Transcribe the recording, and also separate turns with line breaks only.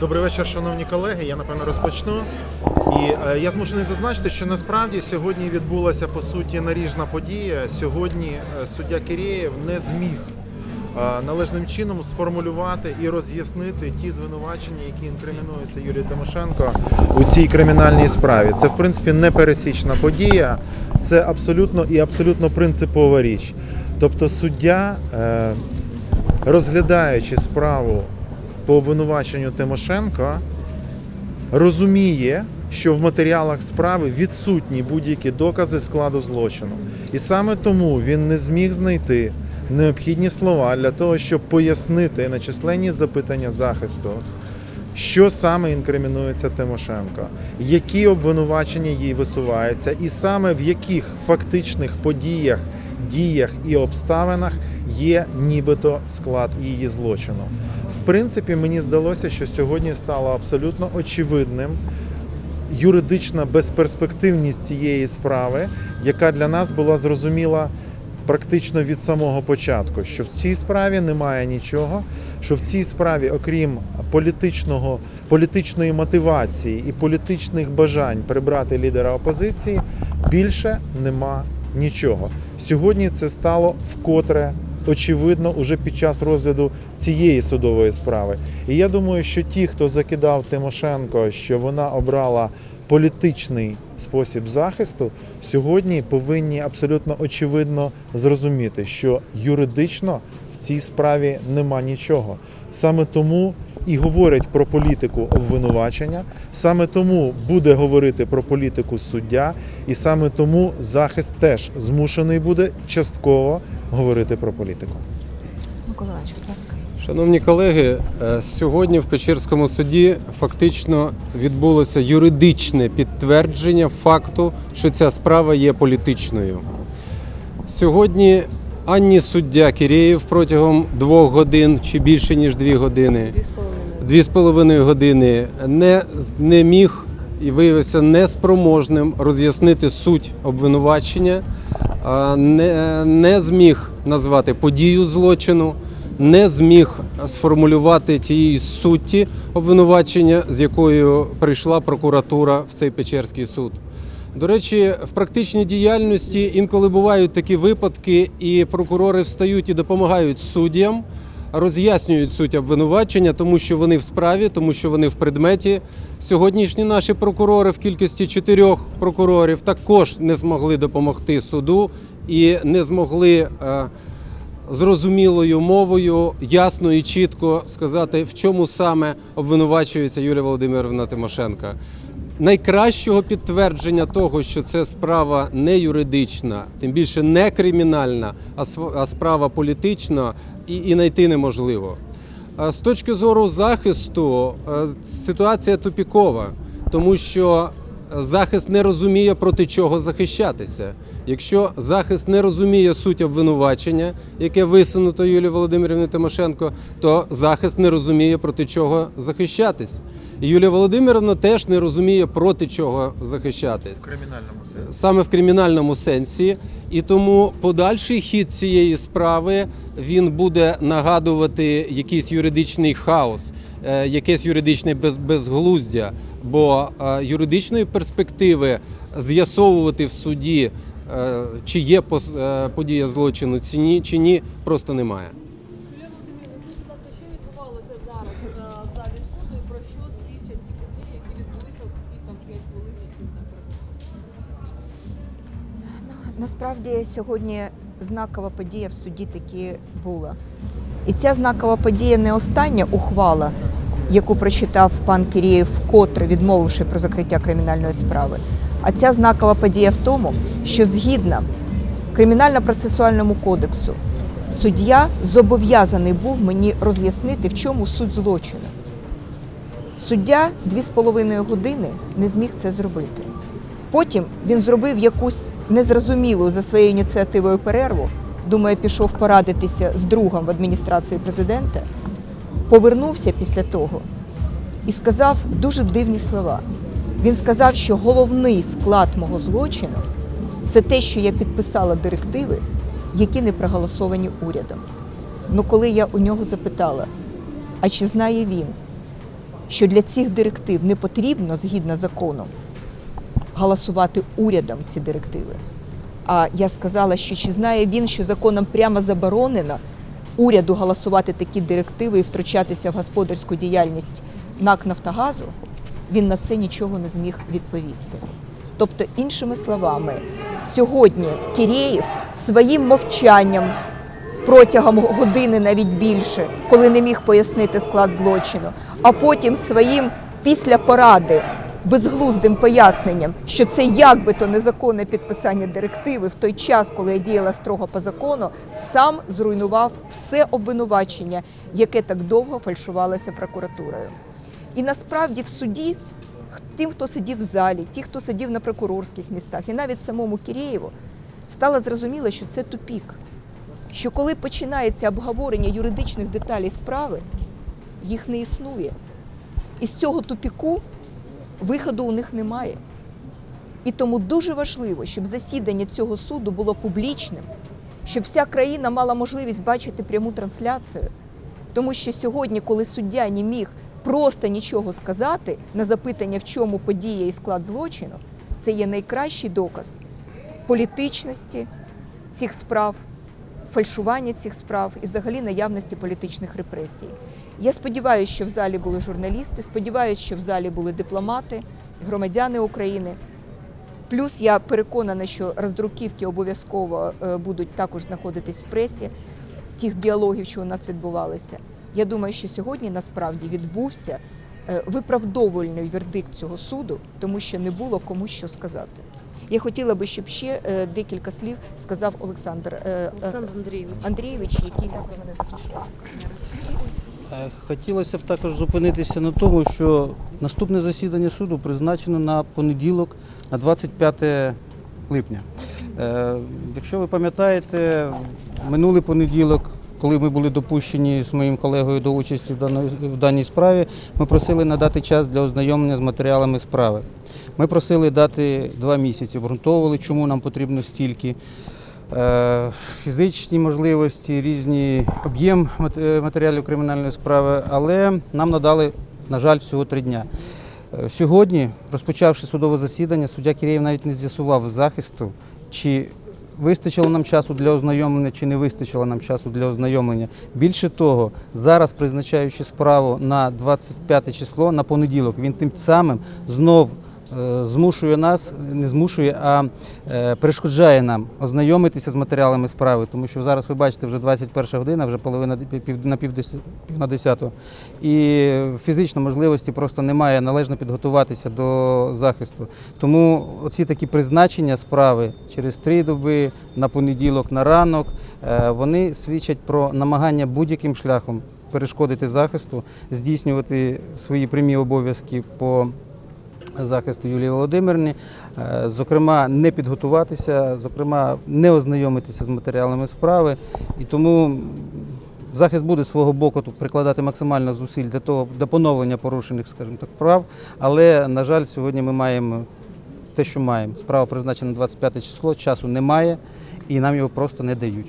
Добрий вечір, шановні колеги. Я напевно розпочну. І е, я змушений зазначити, що насправді сьогодні відбулася по суті наріжна подія. Сьогодні е, суддя Кирєєв не зміг е, належним чином сформулювати і роз'яснити ті звинувачення, які інкримінуються Юрію Тимошенко у цій кримінальній справі. Це в принципі непересічна подія, це абсолютно і абсолютно принципова річ. Тобто суддя, е, розглядаючи справу по обвинуваченню Тимошенко розуміє, що в матеріалах справи відсутні будь-які докази складу злочину. І саме тому він не зміг знайти необхідні слова для того, щоб пояснити на численні запитання захисту, що саме інкримінується Тимошенко, які обвинувачення їй висуваються, і саме в яких фактичних подіях, діях і обставинах є нібито склад її злочину. Принципі, мені здалося, що сьогодні стало абсолютно очевидним юридична безперспективність цієї справи, яка для нас була зрозуміла практично від самого початку, що в цій справі немає нічого, що в цій справі, окрім політичного, політичної мотивації і політичних бажань прибрати лідера опозиції, більше нема нічого. Сьогодні це стало вкотре очевидно уже під час розгляду цієї судової справи. І я думаю, що ті, хто закидав Тимошенко, що вона обрала політичний спосіб захисту, сьогодні повинні абсолютно очевидно зрозуміти, що юридично в цій справі нема нічого. Саме тому і говорять про політику обвинувачення, саме тому буде говорити про політику суддя, і саме тому захист теж змушений буде частково говорити про політику.
Микола Іванович, будь ласка.
Шановні колеги, е, сьогодні в Печерському суді фактично відбулося юридичне підтвердження факту, що ця справа є політичною. Сьогодні ані суддя Кірєєв протягом двох годин чи більше ніж дві години, дві з половиною години не, не міг і виявився неспроможним роз'яснити суть обвинувачення, не, не зміг назвати подію злочину, не зміг сформулювати тієї суті обвинувачення, з якою прийшла прокуратура в цей Печерський суд. До речі, в практичній діяльності інколи бувають такі випадки, і прокурори встають і допомагають суддям, роз'яснюють суть обвинувачення, тому що вони в справі, тому що вони в предметі. Сьогоднішні наші прокурори в кількості чотирьох прокурорів також не змогли допомогти суду і не змогли е, зрозумілою мовою ясно і чітко сказати, в чому саме обвинувачується Юлія Володимирівна Тимошенка. Найкращого підтвердження того, що це справа не юридична, тим більше не кримінальна, а справа політична, і, і знайти неможливо. З точки зору захисту е, ситуація тупікова, тому що захист не розуміє проти чого захищатися. Якщо захист не розуміє суть обвинувачення, яке висунуто Юлії Володимирівні Тимошенко, то захист не розуміє проти чого захищатись. І Юлія Володимирівна теж не розуміє проти чого захищатись
В кримінальному.
Саме в кримінальному сенсі, і тому подальший хід цієї справи він буде нагадувати якийсь юридичний хаос, е, якесь юридичне безглуздя. Бо е, юридичної перспективи з'ясовувати в суді, е, чи є подія злочину чи ні, просто немає.
Насправді сьогодні знакова подія в суді таки була. І ця знакова подія не остання ухвала, яку прочитав пан Кірєєв, вкотре відмовивши про закриття кримінальної справи. А ця знакова подія в тому, що згідно кримінально-процесуальному кодексу суддя зобов'язаний був мені роз'яснити, в чому суть злочину. Суддя дві з половиною години не зміг це зробити. Потім він зробив якусь незрозумілу за своєю ініціативою перерву. Думаю, пішов порадитися з другом в адміністрації президента. Повернувся після того і сказав дуже дивні слова. Він сказав, що головний склад мого злочину це те, що я підписала директиви, які не проголосовані урядом. Ну, коли я у нього запитала, а чи знає він, що для цих директив не потрібно згідно закону голосувати урядом ці директиви. А я сказала, що чи знає він, що законом прямо заборонено уряду голосувати такі директиви і втручатися в господарську діяльність НАК Нафтогазу, він на це нічого не зміг відповісти. Тобто, іншими словами, сьогодні Кірєєв своїм мовчанням протягом години навіть більше, коли не міг пояснити склад злочину, а потім своїм після поради безглуздим поясненням, що це як би то незаконне підписання директиви в той час, коли я діяла строго по закону, сам зруйнував все обвинувачення, яке так довго фальшувалося прокуратурою. І насправді в суді тим, хто сидів в залі, ті, хто сидів на прокурорських містах, і навіть самому Кірєєву, стало зрозуміло, що це тупік. Що коли починається обговорення юридичних деталей справи, їх не існує. І з цього тупіку виходу у них немає. І тому дуже важливо, щоб засідання цього суду було публічним, щоб вся країна мала можливість бачити пряму трансляцію. Тому що сьогодні, коли суддя не міг просто нічого сказати на запитання, в чому подія і склад злочину, це є найкращий доказ політичності цих справ, фальшування цих справ і взагалі наявності політичних репресій. Я сподіваюся, що в залі були журналісти, сподіваюся, що в залі були дипломати, громадяни України. Плюс я переконана, що роздруківки обов'язково е, будуть також знаходитись в пресі тих діалогів, що у нас відбувалися. Я думаю, що сьогодні насправді відбувся е, виправдовувальний вердикт цього суду, тому що не було кому що сказати. Я хотіла би, щоб ще е, декілька слів сказав Олександр е, е,
Олександр Андрійович.
Андрійович, який нас мене
Хотілося б також зупинитися на тому, що наступне засідання суду призначено на понеділок, на 25 липня. Якщо ви пам'ятаєте, минулий понеділок, коли ми були допущені з моїм колегою до участі в даній справі, ми просили надати час для ознайомлення з матеріалами справи. Ми просили дати два місяці, обґрунтовували, чому нам потрібно стільки. Е, Фізичні можливості, різні об'єм е, матеріалів кримінальної справи, але нам надали, на жаль, всього три дня. Е, Сьогодні, розпочавши судове засідання, суддя Кірєєв навіть не з'ясував захисту, чи вистачило нам часу для ознайомлення, чи не вистачило нам часу для ознайомлення. Більше того, зараз призначаючи справу на 25 число, на понеділок, він тим самим знов змушує нас, не змушує, а е, перешкоджає нам ознайомитися з матеріалами справи, тому що зараз ви бачите, вже 21 година, вже половина на пів пів на десяту. І фізично можливості просто немає належно підготуватися до захисту. Тому оці такі призначення справи через три доби на понеділок, на ранок, е, вони свідчать про намагання будь-яким шляхом перешкодити захисту, здійснювати свої прямі обов'язки по захисту Юлії Володимирівни, е, зокрема, не підготуватися, зокрема, не ознайомитися з матеріалами справи. І тому захист буде з свого боку прикладати максимально зусиль для того, для поновлення порушених, скажімо так, прав. Але, на жаль, сьогодні ми маємо те, що маємо. Справа призначена на 25 число, часу немає і нам його просто не дають.